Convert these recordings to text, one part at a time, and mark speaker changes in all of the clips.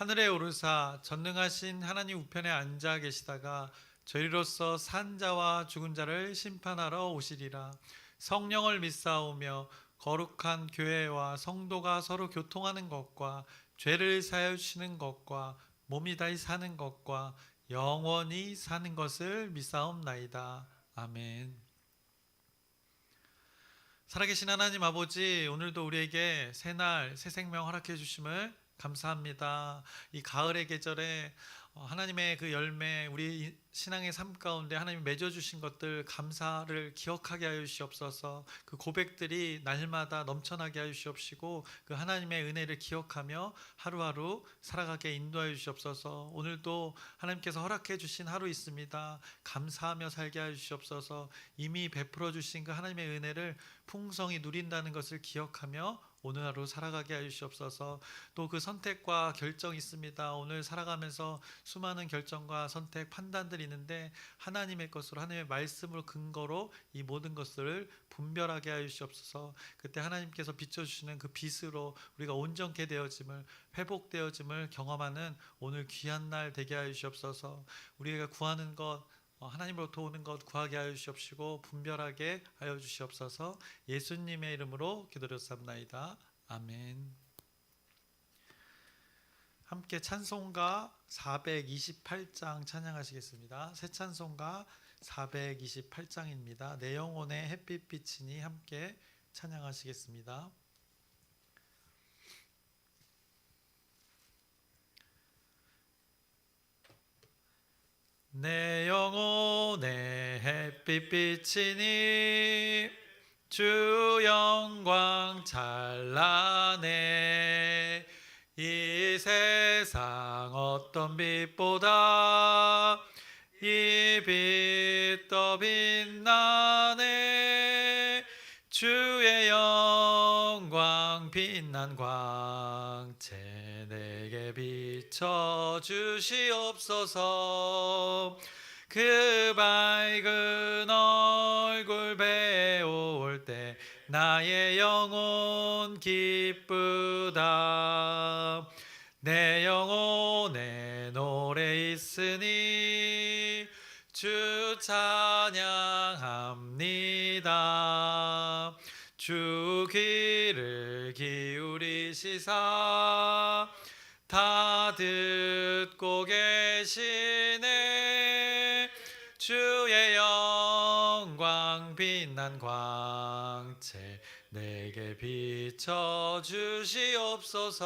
Speaker 1: 하늘에 오르사 전능하신 하나님 우편에 앉아 계시다가 저희로서 산 자와 죽은 자를 심판하러 오시리라 성령을 믿사오며 거룩한 교회와 성도가 서로 교통하는 것과 죄를 사여 주시는 것과 몸이 다시 사는 것과 영원히 사는 것을 믿사옵나이다. 아멘. 살아계신 하나님 아버지, 오늘도 우리에게 새날 새 생명 허락해 주심을 감사합니다. 이 가을의 계절에 어, 하나님의 그 열매, 우리 신앙의 삶 가운데 하나님 맺어 주신 것들 감사를 기억하게 하여 주시옵소서. 그 고백들이 날마다 넘쳐나게 하여 주시옵시고 그 하나님의 은혜를 기억하며 하루하루 살아가게 인도하여 주시옵소서. 오늘도 하나님께서 허락해 주신 하루 있습니다. 감사하며 살게 하여 주시옵소서. 이미 베풀어 주신 그 하나님의 은혜를 풍성히 누린다는 것을 기억하며 오늘 하루 살아가게 하여 주시옵소서. 또 그 선택과 결정이 있습니다. 오늘 살아가면서 수많은 결정과 선택, 판단들이 있는데 하나님의 것으로 하나님의 말씀을 근거로 이 모든 것들을 분별하게 하여 주시옵소서. 그때 하나님께서 비춰 주시는 그 빛으로 우리가 온전케 되어짐을 회복되어짐을 경험하는 오늘 귀한 날 되게 하여 주시옵소서. 우리가 구하는 것 어, 하나님으로부터 오는 것 구하게 하여 주시옵시고 분별하게 하여 주시옵소서. 예수님의 이름으로 기도드렸사옵나이다. 아멘. 함께 찬송가 428장 찬양하시겠습니다. 새 찬송가 428장입니다. 내 영혼의 햇빛 비치니 함께 찬양하시겠습니다. 내 영혼의 햇빛 비치니 주 영광 찬란해. 이 세상 어떤 빛보다 이 빛 더 빛나네. 주의 영 광 빛난 광채 내게 비춰 주시옵소서. 그 밝은 얼굴 배울 때 나의 영혼 기쁘다. 내 영혼에 노래 있으니 주 찬양합니다. 주 귀를 기울이시사 다 듣고 계시네. 주의 영광 빛난 광채 내게 비춰 주시옵소서.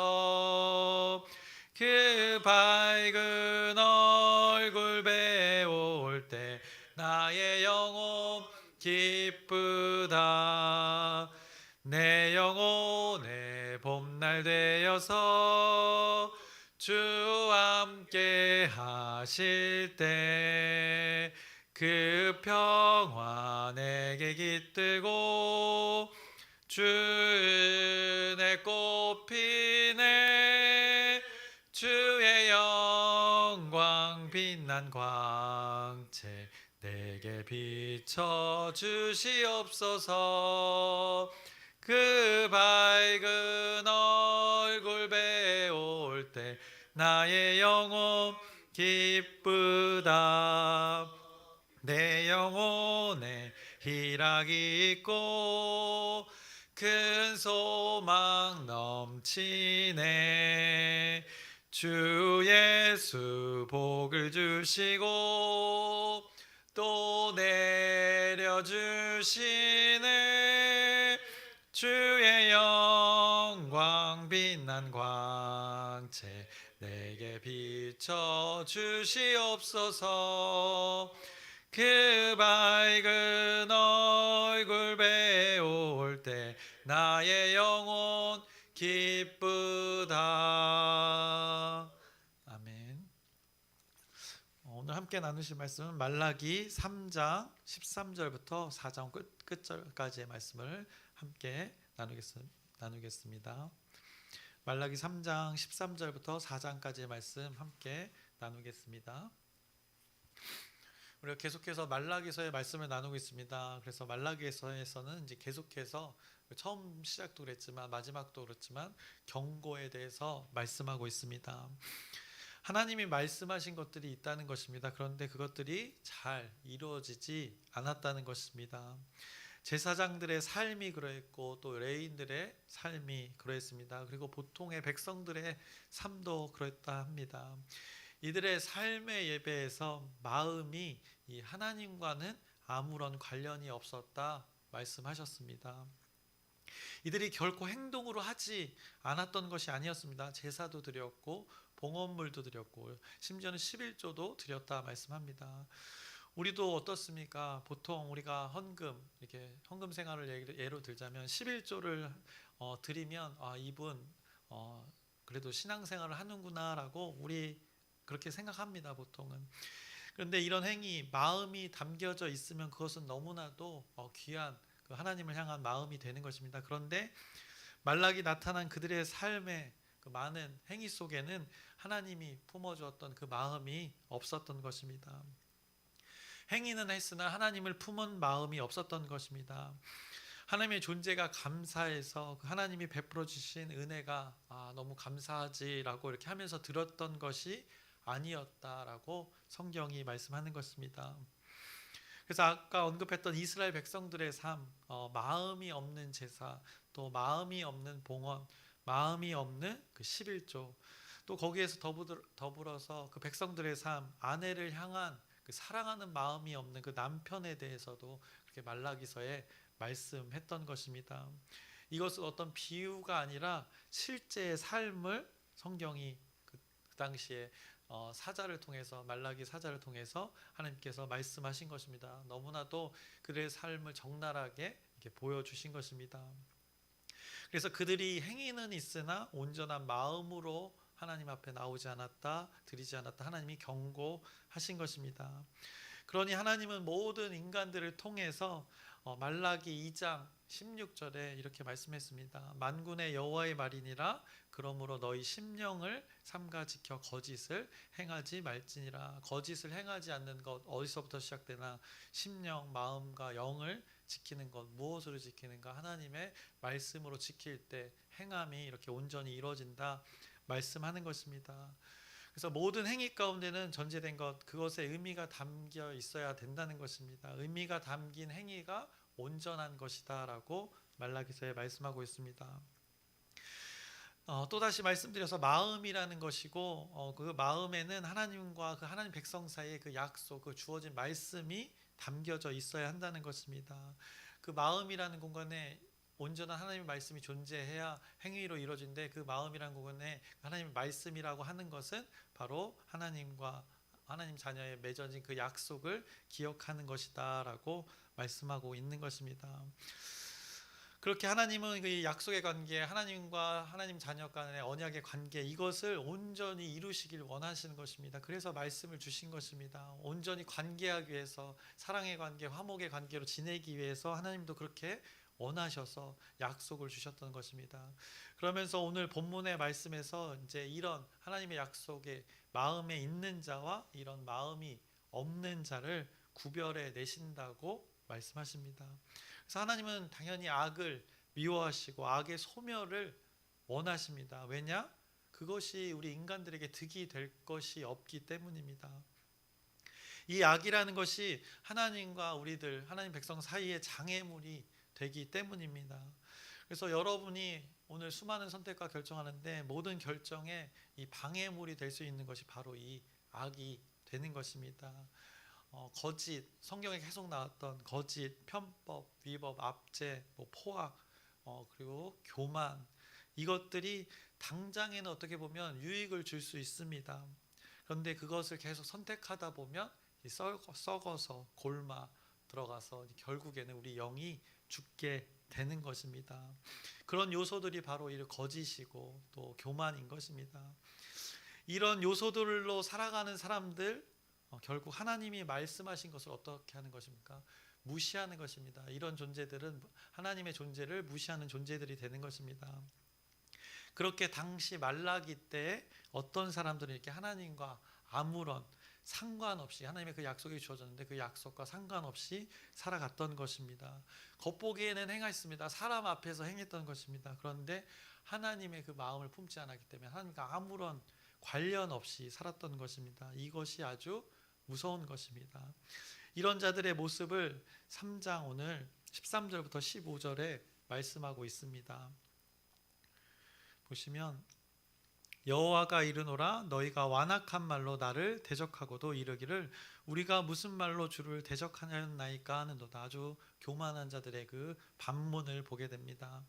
Speaker 1: 그 밝은 얼굴 배 되어서. 주 함께 하실 때 그 평화 내게 깃들고 주 은혜 꽃피네 주의 영광 빛난 광채 내게 비춰 주시옵소서 그 밝은 얼굴 배울 때 나의 영혼 기쁘다. 내 영혼에 희락이 있고 큰 소망 넘치네. 주 예수 복을 주시고 또 내려주시네 주의 영광 빛난 광채 내게 비춰 주시옵소서. 그 밝은 얼굴 배울 때 나의 영혼 기쁘다. 아멘. 함께 나누실 말씀은 말라기 3장 13절부터 4장 끝 끝절까지의 말씀을 함께 나누겠, 나누겠습니다. 말라기 3장 13절부터 4장까지의 말씀 함께 나누겠습니다. 우리가 계속해서 말라기서의 말씀을 나누고 있습니다. 그래서 말라기서에서는 이제 계속해서 처음 시작도 그랬지만 마지막도 그렇지만 경고에 대해서 말씀하고 있습니다. 하나님이 말씀하신 것들이 있다는 것입니다. 그런데 그것들이 잘 이루어지지 않았다는 것입니다. 제사장들의 삶이 그러했고 또 레인들의 삶이 그러했습니다. 그리고 보통의 백성들의 삶도 그랬다 합니다. 이들의 삶의 예배에서 마음이 이 하나님과는 아무런 관련이 없었다 말씀하셨습니다. 이들이 결코 행동으로 하지 않았던 것이 아니었습니다. 제사도 드렸고 봉헌물도 드렸고 심지어는 11조도 드렸다 말씀합니다. 우리도 어떻습니까? 보통 우리가 헌금 이렇게 헌금 생활을 예로 들자면 11조를 어, 드리면 아 이분 어, 그래도 신앙생활을 하는구나라고 우리 그렇게 생각합니다. 보통은 그런데 이런 행위 마음이 담겨져 있으면 그것은 너무나도 어, 귀한 그 하나님을 향한 마음이 되는 것입니다. 그런데 말락이 나타난 그들의 삶의 그 많은 행위 속에는 하나님이 품어주었던 그 마음이 없었던 것입니다. 행위는 했으나 하나님을 품은 마음이 없었던 것입니다. 하나님의 존재가 감사해서 그 하나님이 베풀어 주신 은혜가 아, 너무 감사하지라고 이렇게 하면서 들었던 것이 아니었다라고 성경이 말씀하는 것입니다. 그래서 아까 언급했던 이스라엘 백성들의 삶, 어, 마음이 없는 제사, 또 마음이 없는 봉헌, 마음이 없는 그 11조, 또 거기에서 더불어서 그 백성들의 삶, 아내를 향한 그 사랑하는 마음이 없는 그 남편에 대해서도 그렇게 말라기서에 말씀했던 것입니다. 이것은 어떤 비유가 아니라 실제의 삶을 성경이 그, 그 당시에 어, 사자를 통해서 말라기 사자를 통해서 하나님께서 말씀하신 것입니다. 너무나도 그들의 삶을 적나라하게 보여주신 것입니다. 그래서 그들이 행위는 있으나 온전한 마음으로 하나님 앞에 나오지 않았다, 드리지 않았다. 하나님이 경고하신 것입니다. 그러니 하나님은 모든 인간들을 통해서 어, 말라기 2장 16절에 이렇게 말씀했습니다. 만군의 여호와의 말이니라 그러므로 너희 심령을 삼가 지켜 거짓을 행하지 말지니라. 거짓을 행하지 않는 것 어디서부터 시작되나 심령 마음과 영을 지키는 것 무엇으로 지키는가 하나님의 말씀으로 지킬 때 행함이 이렇게 온전히 이루어진다 말씀하는 것입니다. 그래서 모든 행위 가운데는 전제된 것 그것에 의미가 담겨 있어야 된다는 것입니다. 의미가 담긴 행위가 온전한 것이다라고 말라기서에 말씀하고 있습니다. 어, 또 다시 말씀드려서 마음이라는 것이고 어, 그 마음에는 하나님과 그 하나님 백성 사이의 그 약속, 그 주어진 말씀이 담겨져 있어야 한다는 것입니다. 그 마음이라는 공간에 온전한 하나님의 말씀이 존재해야 행위로 이루어진데 그 마음이라는 공간에 하나님의 말씀이라고 하는 것은 바로 하나님과 하나님 자녀의 맺어진 그 약속을 기억하는 것이다라고 말씀하고 있는 것입니다. 그렇게 하나님은 그 약속의 관계, 하나님과 하나님 자녀 간의 언약의 관계 이것을 온전히 이루시길 원하시는 것입니다. 그래서 말씀을 주신 것입니다. 온전히 관계하기 위해서 사랑의 관계, 화목의 관계로 지내기 위해서 하나님도 그렇게 원하셔서 약속을 주셨던 것입니다. 그러면서 오늘 본문의 말씀에서 이제 이런 하나님의 약속에 마음에 있는 자와 이런 마음이 없는 자를 구별해 내신다고 말씀하십니다. 그래서 하나님은 당연히 악을 미워하시고 악의 소멸을 원하십니다. 왜냐? 그것이 우리 인간들에게 득이 될 것이 없기 때문입니다. 이 악이라는 것이 하나님과 우리들, 하나님 백성 사이의 장애물이 되기 때문입니다. 그래서 여러분이 오늘 수많은 선택과 결정하는데 모든 결정에 이 방해물이 될 수 있는 것이 바로 이 악이 되는 것입니다. 어, 거짓 성경에 계속 나왔던 거짓, 편법, 위법, 압제, 뭐 포악, 어, 그리고 교만 이것들이 당장에는 어떻게 보면 유익을 줄 수 있습니다. 그런데 그것을 계속 선택하다 보면 썩어서 골마 들어가서 결국에는 우리 영이 죽게 되는 것입니다. 그런 요소들이 바로 이 거짓이고 또 교만인 것입니다. 이런 요소들로 살아가는 사람들 어, 결국 하나님이 말씀하신 것을 어떻게 하는 것입니까? 무시하는 것입니다. 이런 존재들은 하나님의 존재를 무시하는 존재들이 되는 것입니다. 그렇게 당시 말라기 때 어떤 사람들은 이렇게 하나님과 아무런 상관없이 하나님의 그 약속이 주어졌는데 그 약속과 상관없이 살아갔던 것입니다. 겉보기에는 행했습니다. 사람 앞에서 행했던 것입니다. 그런데 하나님의 그 마음을 품지 않았기 때문에 하나님과 아무런 관련 없이 살았던 것입니다. 이것이 아주 무서운 것입니다. 이런 자들의 모습을 3장 오늘 13절부터 15절에 말씀하고 있습니다. 보시면 여호와가 이르노라 너희가 완악한 말로 나를 대적하고도 이르기를 우리가 무슨 말로 주를 대적하였나이까 하는도다 아주 교만한 자들의 그 반문을 보게 됩니다.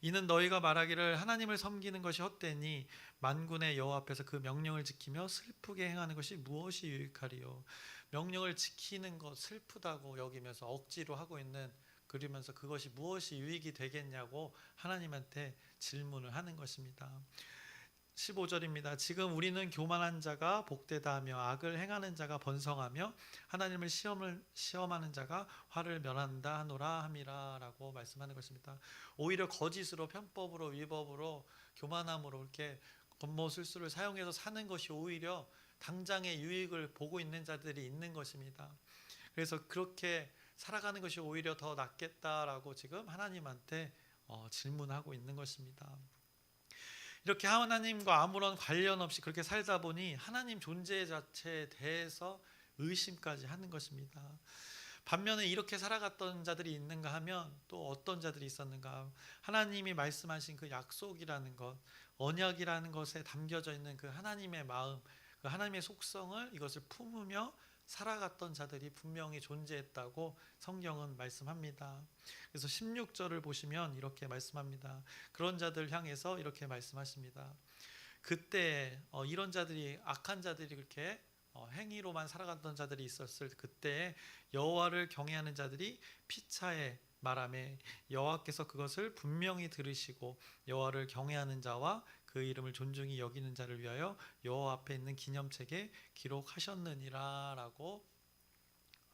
Speaker 1: 이는 너희가 말하기를 하나님을 섬기는 것이 헛되니 만군의 여호와 앞에서 그 명령을 지키며 슬프게 행하는 것이 무엇이 유익하리요 명령을 지키는 것 슬프다고 여기면서 억지로 하고 있는 그러면서 그것이 무엇이 유익이 되겠냐고 하나님한테 질문을 하는 것입니다. 15절입니다. 지금 우리는 교만한 자가 복되다 하며 악을 행하는 자가 번성하며 하나님을 시험을 시험하는 자가 화를 면한다 하노라 함이라라고 말씀하는 것입니다. 오히려 거짓으로 편법으로 위법으로 교만함으로 이렇게 겉모술수를 사용해서 사는 것이 오히려 당장의 유익을 보고 있는 자들이 있는 것입니다. 그래서 그렇게 살아가는 것이 오히려 더 낫겠다라고 지금 하나님한테 어, 질문하고 있는 것입니다. 이렇게 하나님과 아무런 관련 없이 그렇게 살다 보니 하나님 존재 자체에 대해서 의심까지 하는 것입니다. 반면에 이렇게 살아갔던 자들이 있는가 하면 또 어떤 자들이 있었는가? 하나님이 말씀하신 그 약속이라는 것, 언약이라는 것에 담겨져 있는 그 하나님의 마음, 그 하나님의 속성을 이것을 품으며 살아갔던 자들이 분명히 존재했다고 성경은 말씀합니다. 그래서 16절을 보시면 이렇게 말씀합니다. 그런 자들 향해서 이렇게 말씀하십니다. 그때 어, 이런 자들이 악한 자들이 그렇게 어, 행위로만 살아갔던 자들이 있었을 그때 여호와를 경외하는 자들이 피차에 말함에 여호와께서 그것을 분명히 들으시고 여호와를 경외하는 자와 그 이름을 존중히 여기는 자를 위하여 여호와 앞에 있는 기념책에 기록하셨느니라라고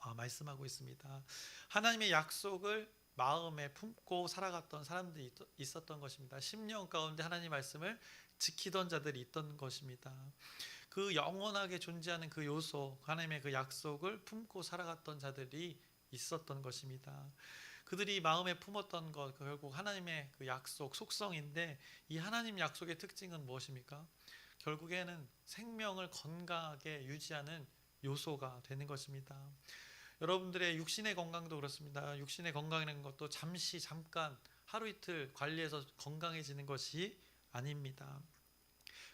Speaker 1: 아, 말씀하고 있습니다. 하나님의 약속을 마음에 품고 살아갔던 사람들이 있- 있었던 것입니다. 10년 가운데 하나님 말씀을 지키던 자들이 있던 것입니다. 그 영원하게 존재하는 그 요소, 하나님의 그 약속을 품고 살아갔던 자들이 있었던 것입니다. 그들이 마음에 품었던 것 결국 하나님의 그 약속 속성인데 이 하나님 약속의 특징은 무엇입니까? 결국에는 생명을 건강하게 유지하는 요소가 되는 것입니다. 여러분들의 육신의 건강도 그렇습니다. 육신의 건강이라는 것도 잠시 잠깐 하루 이틀 관리해서 건강해지는 것이 아닙니다.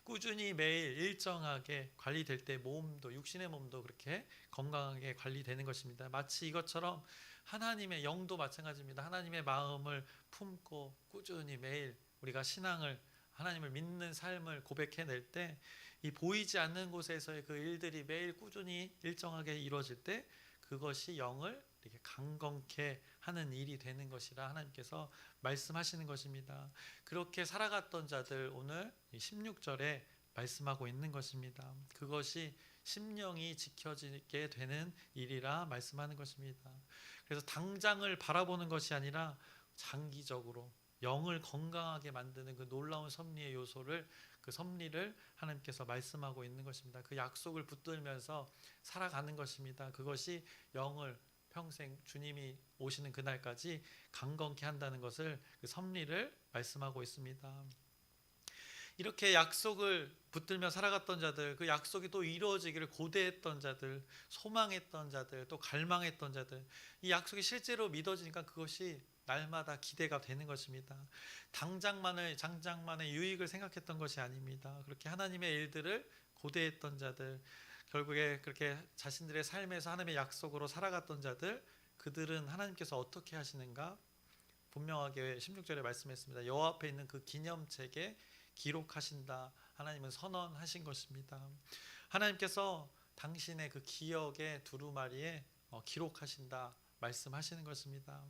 Speaker 1: 꾸준히 매일 일정하게 관리될 때 몸도 육신의 몸도 그렇게 건강하게 관리되는 것입니다. 마치 이것처럼 하나님의 영도 마찬가지입니다. 하나님의 마음을 품고 꾸준히 매일 우리가 신앙을 하나님을 믿는 삶을 고백해낼 때 이 보이지 않는 곳에서의 그 일들이 매일 꾸준히 일정하게 이루어질 때 그것이 영을 이렇게 강건케 하는 일이 되는 것이라 하나님께서 말씀하시는 것입니다. 그렇게 살아갔던 자들 오늘 16절에 말씀하고 있는 것입니다. 그것이 심령이 지켜지게 되는 일이라 말씀하는 것입니다. 그래서 당장을 바라보는 것이 아니라 장기적으로 영을 건강하게 만드는 그 놀라운 섭리의 요소를 그 섭리를 하나님께서 말씀하고 있는 것입니다. 그 약속을 붙들면서 살아가는 것입니다. 그것이 영을 평생 주님이 오시는 그날까지 강건케 한다는 것을 그 섭리를 말씀하고 있습니다. 이렇게 약속을 붙들며 살아갔던 자들, 그 약속이 또 이루어지기를 고대했던 자들, 소망했던 자들, 또 갈망했던 자들, 이 약속이 실제로 믿어지니까 그것이 날마다 기대가 되는 것입니다. 당장만을 장장만의 유익을 생각했던 것이 아닙니다. 그렇게 하나님의 일들을 고대했던 자들, 결국에 그렇게 자신들의 삶에서 하나님의 약속으로 살아갔던 자들, 그들은 하나님께서 어떻게 하시는가? 분명하게 16절에 말씀했습니다. 여호와 앞에 있는 그 기념책에 기록하신다. 하나님은 선언하신 것입니다. 하나님께서 당신의 그 기억의 두루마리에 어, 기록하신다. 말씀하시는 것입니다.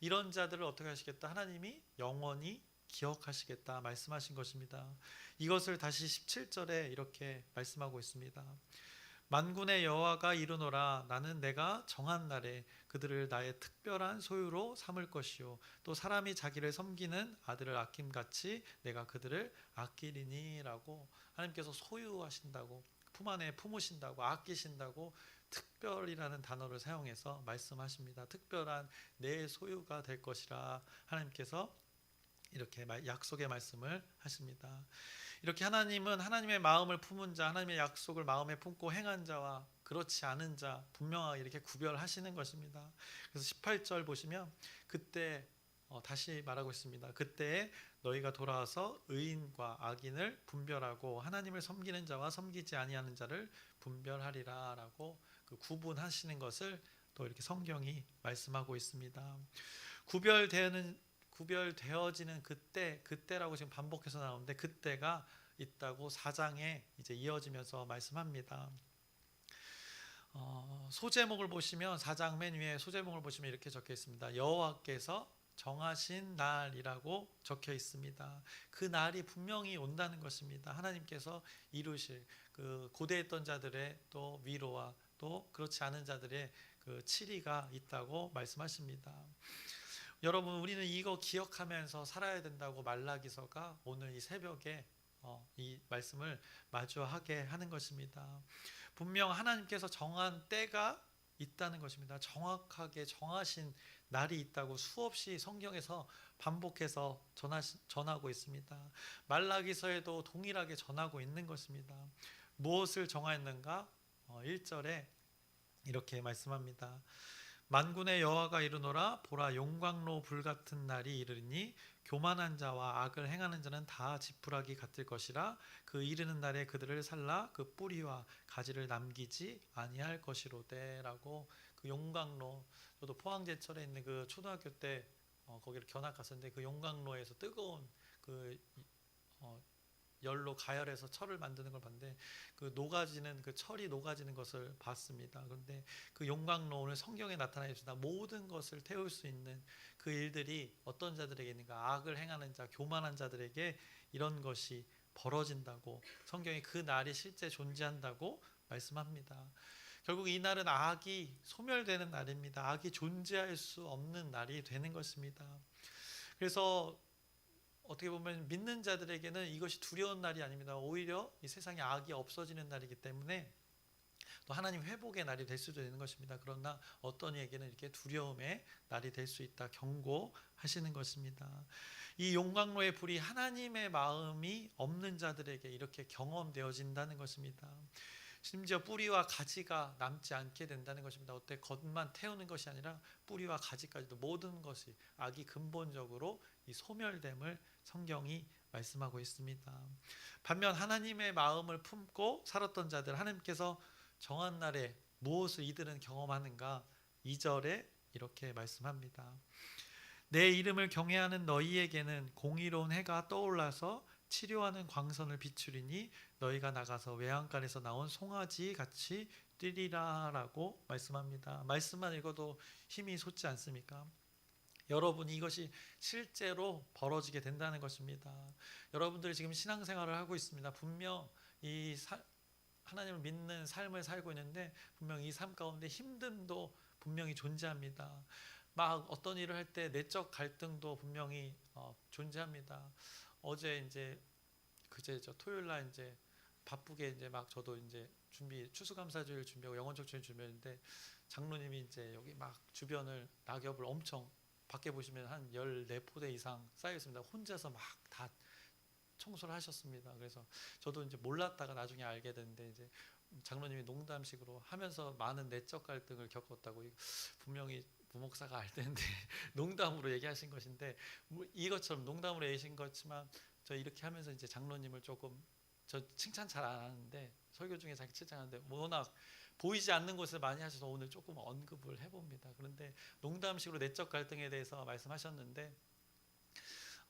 Speaker 1: 이런 자들을 어떻게 하시겠다? 하나님이 영원히 기억하시겠다 말씀하신 것입니다. 이것을 다시 17절에 이렇게 말씀하고 있습니다. 만군의 여호와가 이르노라 나는 내가 정한 날에 그들을 나의 특별한 소유로 삼을 것이요 또 사람이 자기를 섬기는 아들을 아낌 같이 내가 그들을 아끼리니라고 하나님께서 소유하신다고 품 안에 품으신다고 아끼신다고 특별이라는 단어를 사용해서 말씀하십니다. 특별한 내 소유가 될 것이라 하나님께서 이렇게 말- 약속의 말씀을 하십니다. 이렇게 하나님은 하나님의 마음을 품은 자, 하나님의 약속을 마음에 품고 행한 자와 그렇지 않은 자 분명하게 이렇게 구별하시는 것입니다. 그래서 18절 보시면 그때 어, 다시 말하고 있습니다. 그때 너희가 돌아와서 의인과 악인을 분별하고 하나님을 섬기는 자와 섬기지 아니하는 자를 분별하리라라고 그 구분하시는 것을 또 이렇게 성경이 말씀하고 있습니다. 구별되는 구별되어지는 그때 그때라고 지금 반복해서 나오는데 그때가 있다고 사장에 이제 이어지면서 말씀합니다. 어, 소제목을 보시면 사장 맨 위에 소제목을 보시면 이렇게 적혀 있습니다. 여호와께서 정하신 날이라고 적혀 있습니다. 그 날이 분명히 온다는 것입니다. 하나님께서 이루실 그 고대했던 자들의 또 위로와 또 그렇지 않은 자들의 그 치리가 있다고 말씀하십니다. 여러분 우리는 이거 기억하면서 살아야 된다고 말라기서가 오늘 이 새벽에 어, 이 말씀을 마주하게 하는 것입니다. 분명 하나님께서 정한 때가 있다는 것입니다. 정확하게 정하신 날이 있다고 수없이 성경에서 반복해서 전하시, 전하고 있습니다. 말라기서에도 동일하게 전하고 있는 것입니다. 무엇을 정하였는가? 어, 1절에 이렇게 말씀합니다. 만군의 여호와가 이르노라 보라 용광로 불 같은 날이 이르니 교만한 자와 악을 행하는 자는 다 지푸라기 같을 것이라. 그 이르는 날에 그들을 살라. 그 뿌리와 가지를 남기지 아니할 것이로되라고 그 용광로 저도 포항제철에 있는 그 초등학교 때 어, 거기를 견학 갔었는데 그 용광로에서 뜨거운 그 어, 열로 가열해서 철을 만드는 걸 봤는데 그 녹아지는 그 철이 녹아지는 것을 봤습니다. 그런데 그 용광로 오늘 성경에 나타나 있습니다. 모든 것을 태울 수 있는 그 일들이 어떤 자들에게 있는가? 악을 행하는 자, 교만한 자들에게 이런 것이 벌어진다고 성경이 그 날이 실제 존재한다고 말씀합니다. 결국 이 날은 악이 소멸되는 날입니다. 악이 존재할 수 없는 날이 되는 것입니다. 그래서 어떻게 보면 믿는 자들에게는 이것이 두려운 날이 아닙니다. 오히려 이 세상에 악이 없어지는 날이기 때문에 또 하나님 회복의 날이 될 수도 있는 것입니다. 그러나 어떤 이에게는 이렇게 두려움의 날이 될 수 있다 경고하시는 것입니다. 이 용광로의 불이 하나님의 마음이 없는 자들에게 이렇게 경험되어진다는 것입니다. 심지어 뿌리와 가지가 남지 않게 된다는 것입니다. 어때 겉만 태우는 것이 아니라 뿌리와 가지까지도 모든 것이 악이 근본적으로 이 소멸됨을 성경이 말씀하고 있습니다. 반면 하나님의 마음을 품고 살았던 자들 하나님께서 정한 날에 무엇을 이들은 경험하는가 2절에 이렇게 말씀합니다. 내 이름을 경외하는 너희에게는 공의로운 해가 떠올라서 치료하는 광선을 비추리니 너희가 나가서 외양간에서 나온 송아지 같이 뛰리라라고 말씀합니다. 말씀만 읽어도 힘이 솟지 않습니까? 여러분 이것이 실제로 벌어지게 된다는 것입니다. 여러분들이 지금 신앙생활을 하고 있습니다. 분명 이 사, 하나님을 믿는 삶을 살고 있는데 분명 이 삶 가운데 힘듦도 분명히 존재합니다. 막 어떤 일을 할 때 내적 갈등도 분명히 어, 존재합니다. 어제 이제 그제 저 토요일 날 이제 바쁘게 이제 막 저도 이제 준비 추수감사주일 준비하고 영원적 주일 준비했는데 장로님이 이제 여기 막 주변을 낙엽을 엄청 밖에 보시면 한 14포대 이상 쌓여 있습니다. 혼자서 막 다 청소를 하셨습니다. 그래서 저도 이제 몰랐다가 나중에 알게 됐는데 이제 장로님이 농담식으로 하면서 많은 내적 갈등을 겪었다고 분명히 부목사가 알 텐데 농담으로 얘기하신 것인데 뭐 이것처럼 농담으로 얘기하신 것지만 저 이렇게 하면서 이제 장로님을 조금 저 칭찬 잘 안 하는데 설교 중에 자기 칭찬하는데 워낙 보이지 않는 곳을 많이 하셔서 오늘 조금 언급을 해봅니다. 그런데 농담식으로 내적 갈등에 대해서 말씀하셨는데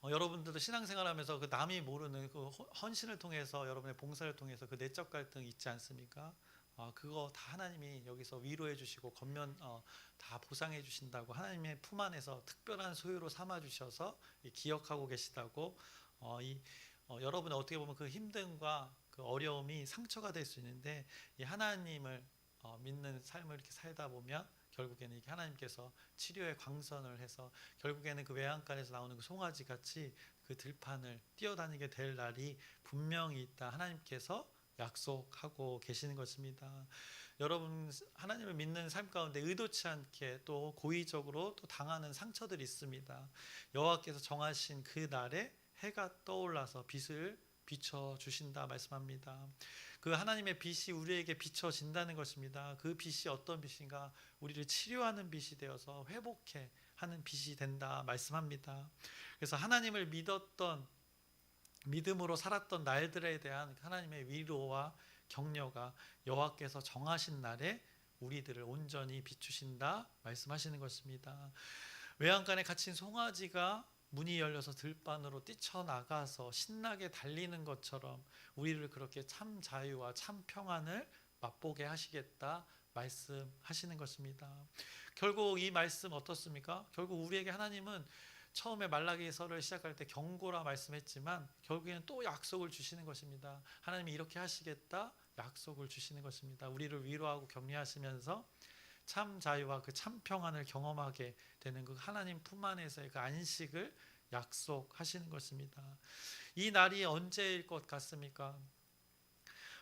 Speaker 1: 어, 여러분들도 신앙생활하면서 그 남이 모르는 그 헌- 헌신을 통해서 여러분의 봉사를 통해서 그 내적 갈등 있지 않습니까? 어, 그거 다 하나님이 여기서 위로해 주시고 겉면 어, 다 보상해 주신다고 하나님의 품 안에서 특별한 소유로 삼아 주셔서 이 기억하고 계시다고 어, 이 어, 여러분은 어떻게 보면 그 힘듦과 그 어려움이 상처가 될 수 있는데 이 하나님을 어, 믿는 삶을 이렇게 살다 보면 결국에는 이게 하나님께서 치료의 광선을 해서 결국에는 그 외양간에서 나오는 그 송아지 같이 그 들판을 뛰어다니게 될 날이 분명히 있다. 하나님께서 약속하고 계시는 것입니다. 여러분 하나님을 믿는 삶 가운데 의도치 않게 또 고의적으로 또 당하는 상처들이 있습니다. 여호와께서 정하신 그 날에 해가 떠올라서 빛을 비춰 주신다 말씀합니다. 그 하나님의 빛이 우리에게 비춰진다는 것입니다. 그 빛이 어떤 빛인가? 우리를 치료하는 빛이 되어서 회복해 하는 빛이 된다 말씀합니다. 그래서 하나님을 믿었던 믿음으로 살았던 날들에 대한 하나님의 위로와 격려가 여호와께서 정하신 날에 우리들을 온전히 비추신다 말씀하시는 것입니다. 외양간에 갇힌 송아지가 문이 열려서 들판으로 뛰쳐나가서 신나게 달리는 것처럼 우리를 그렇게 참 자유와 참 평안을 맛보게 하시겠다 말씀하시는 것입니다. 결국 이 말씀 어떻습니까? 결국 우리에게 하나님은 처음에 말라기서를 시작할 때 경고라 말씀했지만 결국에는 또 약속을 주시는 것입니다. 하나님이 이렇게 하시겠다 약속을 주시는 것입니다. 우리를 위로하고 격려하시면서 참 자유와 그 참 평안을 경험하게 되는 그 하나님 품 안에서의 그 안식을 약속하시는 것입니다. 이 날이 언제일 것 같습니까?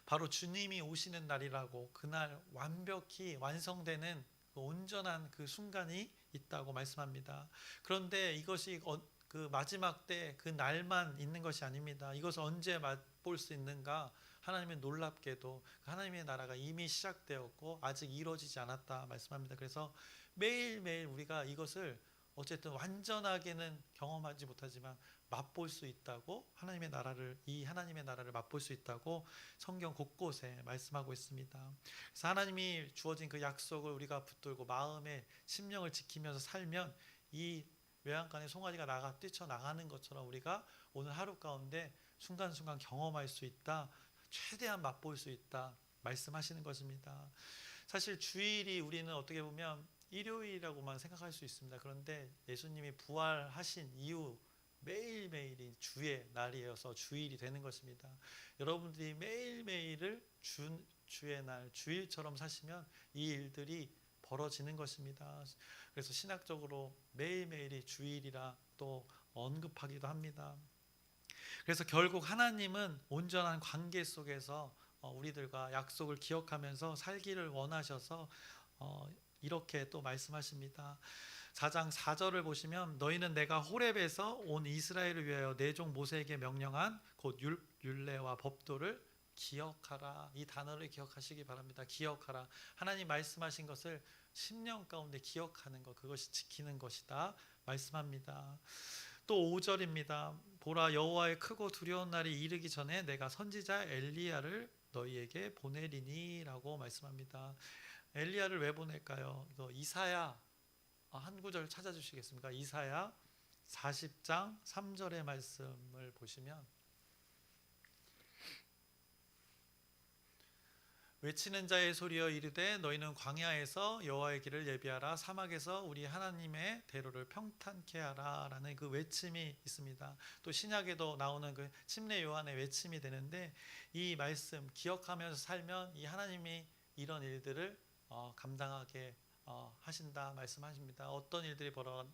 Speaker 1: 바로 주님이 오시는 날이라고 그날 완벽히 완성되는 그 온전한 그 순간이 있다고 말씀합니다. 그런데 이것이 어, 그 마지막 때 그 날만 있는 것이 아닙니다. 이것을 언제 맛볼 수 있는가? 하나님은 놀랍게도 그 하나님의 나라가 이미 시작되었고 아직 이루어지지 않았다 말씀합니다. 그래서 매일매일 우리가 이것을 어쨌든 완전하게는 경험하지 못하지만 맛볼 수 있다고 하나님의 나라를 이 하나님의 나라를 맛볼 수 있다고 성경 곳곳에 말씀하고 있습니다. 그래서 하나님이 주어진 그 약속을 우리가 붙들고 마음에 심령을 지키면서 살면 이 외양간에 송아지가 나가 뛰쳐 나가는 것처럼 우리가 오늘 하루 가운데 순간순간 경험할 수 있다. 최대한 맛볼 수 있다. 말씀하시는 것입니다. 사실 주일이 우리는 어떻게 보면 일요일이라고만 생각할 수 있습니다. 그런데 예수님이 부활하신 이후 매일매일이 주의 날이어서 주일이 되는 것입니다. 여러분들이 매일매일을 주, 주의 날, 주일처럼 사시면 이 일들이 벌어지는 것입니다. 그래서 신학적으로 매일매일이 주일이라 또 언급하기도 합니다. 그래서 결국 하나님은 온전한 관계 속에서 어, 우리들과 약속을 기억하면서 살기를 원하셔서 어, 이렇게 또 말씀하십니다. 4장 4절을 보시면 너희는 내가 호렙에서 온 이스라엘을 위하여 내 종 모세에게 명령한 곧 율례와 법도를 기억하라. 이 단어를 기억하시기 바랍니다. 기억하라. 하나님 말씀하신 것을 10년 가운데 기억하는 것 그것이 지키는 것이다 말씀합니다. 또 5절입니다. 보라 여호와의 크고 두려운 날이 이르기 전에 내가 선지자 엘리야를 너희에게 보내리니라고 말씀합니다. 엘리야를 왜 보낼까요? 이사야 아, 한 구절 찾아주시겠습니까? 이사야 40장 3절의 말씀을 보시면 외치는 자의 소리여 이르되 너희는 광야에서 여호와의 길을 예비하라 사막에서 우리 하나님의 대로를 평탄케 하라라는 그 외침이 있습니다. 또 신약에도 나오는 그 침례 요한의 외침이 되는데 이 말씀 기억하면서 살면 이 하나님이 이런 일들을 어, 감당하게 어, 하신다 말씀하십니다. 어떤 일들이 벌어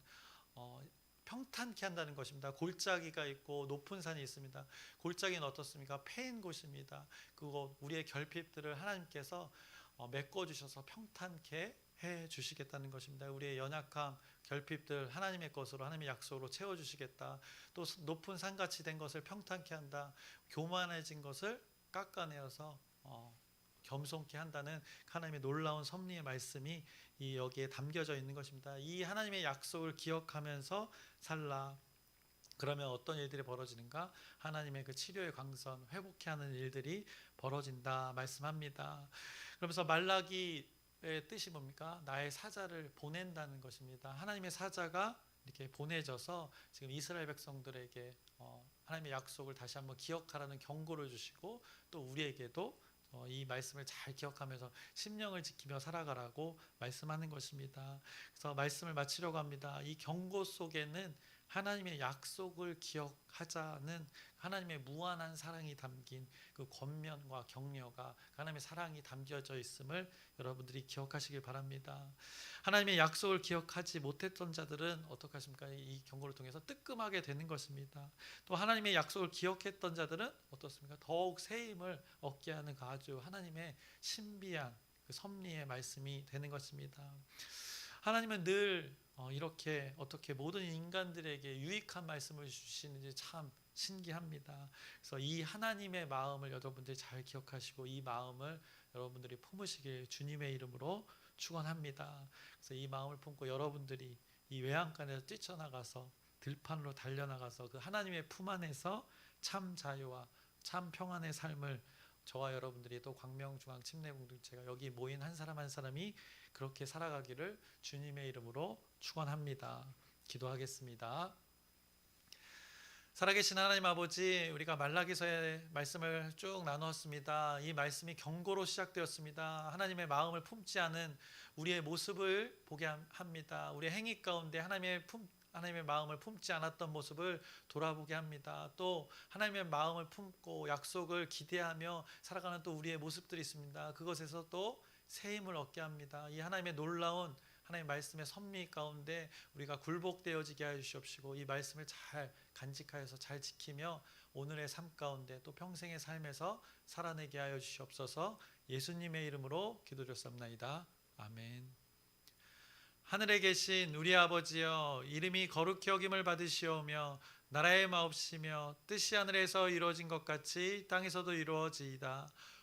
Speaker 1: 어, 평탄케 한다는 것입니다. 골짜기가 있고 높은 산이 있습니다. 골짜기는 어떻습니까? 패인 곳입니다. 그거 우리의 결핍들을 하나님께서 어, 메꿔 주셔서 평탄케 해 주시겠다는 것입니다. 우리의 연약함, 결핍들 하나님의 것으로 하나님의 약속으로 채워 주시겠다. 또 높은 산같이 된 것을 평탄케 한다. 교만해진 것을 깎아내어서 어, 겸손케 한다는 하나님의 놀라운 섭리의 말씀이 이 여기에 담겨져 있는 것입니다. 이 하나님의 약속을 기억하면서 살라. 그러면 어떤 일들이 벌어지는가? 하나님의 그 치료의 광선, 회복케 하는 일들이 벌어진다 말씀합니다. 그러면서 말라기의 뜻이 뭡니까? 나의 사자를 보낸다는 것입니다. 하나님의 사자가 이렇게 보내져서 지금 이스라엘 백성들에게 어, 하나님의 약속을 다시 한번 기억하라는 경고를 주시고 또 우리에게도 어, 이 말씀을 잘 기억하면서 심령을 지키며 살아가라고 말씀하는 것입니다. 그래서 말씀을 마치려고 합니다. 이 경고 속에는 하나님의 약속을 기억하자는 하나님의 무한한 사랑이 담긴 그 권면과 격려가 하나님의 사랑이 담겨져 있음을 여러분들이 기억하시길 바랍니다. 하나님의 약속을 기억하지 못했던 자들은 어떡하십니까? 이 경고를 통해서 뜨끔하게 되는 것입니다. 또 하나님의 약속을 기억했던 자들은 어떻습니까? 더욱 새 힘을 얻게 하는 그 아주 하나님의 신비한 그 섭리의 말씀이 되는 것입니다. 하나님은 늘 어, 이렇게 어떻게 모든 인간들에게 유익한 말씀을 주시는지 참 신기합니다. 그래서 이 하나님의 마음을 여러분들이 잘 기억하시고 이 마음을 여러분들이 품으시길 주님의 이름으로 축원합니다. 그래서 이 마음을 품고 여러분들이 이 외양간에서 뛰쳐나가서 들판으로 달려나가서 그 하나님의 품 안에서 참 자유와 참 평안의 삶을 저와 여러분들이 또 광명중앙 침례공동체가 여기 모인 한 사람 한 사람이 그렇게 살아가기를 주님의 이름으로 축원합니다. 기도하겠습니다. 살아계신 하나님 아버지, 우리가 말라기서의 말씀을 쭉 나누었습니다. 이 말씀이 경고로 시작되었습니다. 하나님의 마음을 품지 않은 우리의 모습을 보게 합니다. 우리의 행위 가운데 하나님의 품 하나님의 마음을 품지 않았던 모습을 돌아보게 합니다. 또 하나님의 마음을 품고 약속을 기대하며 살아가는 또 우리의 모습들이 있습니다. 그것에서 또 새 힘을 얻게 합니다. 이 하나님의 놀라운 하나님의 말씀의 섭리 가운데 우리가 굴복되어지게 하여 주시옵시고 이 말씀을 잘 간직하여서 잘 지키며 오늘의 삶 가운데 또 평생의 삶에서 살아내게 하여 주시옵소서 예수님의 이름으로 기도드렸습니다. 아멘. 하늘에 계신 우리 아버지여 이름이 거룩히 여김을 받으시오며 나라의 마옵시며 뜻이 하늘에서 이루어진 것 같이 땅에서도 이루어지이다.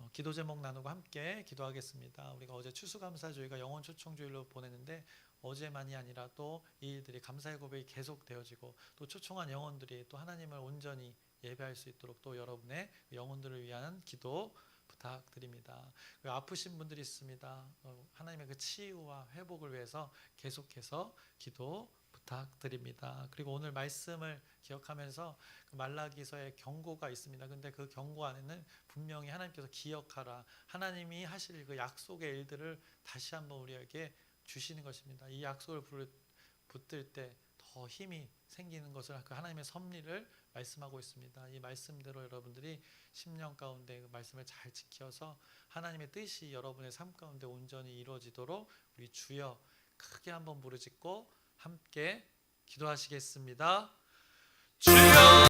Speaker 1: 어, 기도 제목 나누고 함께 기도하겠습니다. 우리가 어제 추수감사주의가 영원 초청주일로 보냈는데 어제만이 아니라 또 이 일들이 감사의 고백이 계속 되어지고 또 초청한 영혼들이 또 하나님을 온전히 예배할 수 있도록 또 여러분의 영혼들을 위한 기도 부탁드립니다. 그 아프신 분들이 있습니다. 어, 하나님의 그 치유와 회복을 위해서 계속해서 기도 부탁드립니다. 그리고 오늘 말씀을 기억하면서 그 말라기서의 경고가 있습니다. 근데 그 경고 안에는 분명히 하나님께서 기억하라. 하나님이 하실 그 약속의 일들을 다시 한번 우리에게 주시는 것입니다. 이 약속을 붙들 때 더 힘이 생기는 것을 그 하나님의 섭리를 말씀하고 있습니다. 이 말씀대로 여러분들이 10년 가운데 그 말씀을 잘 지켜서 하나님의 뜻이 여러분의 삶 가운데 온전히 이루어지도록 우리 주여 크게 한번 부르짖고 함께 기도하시겠습니다. 주여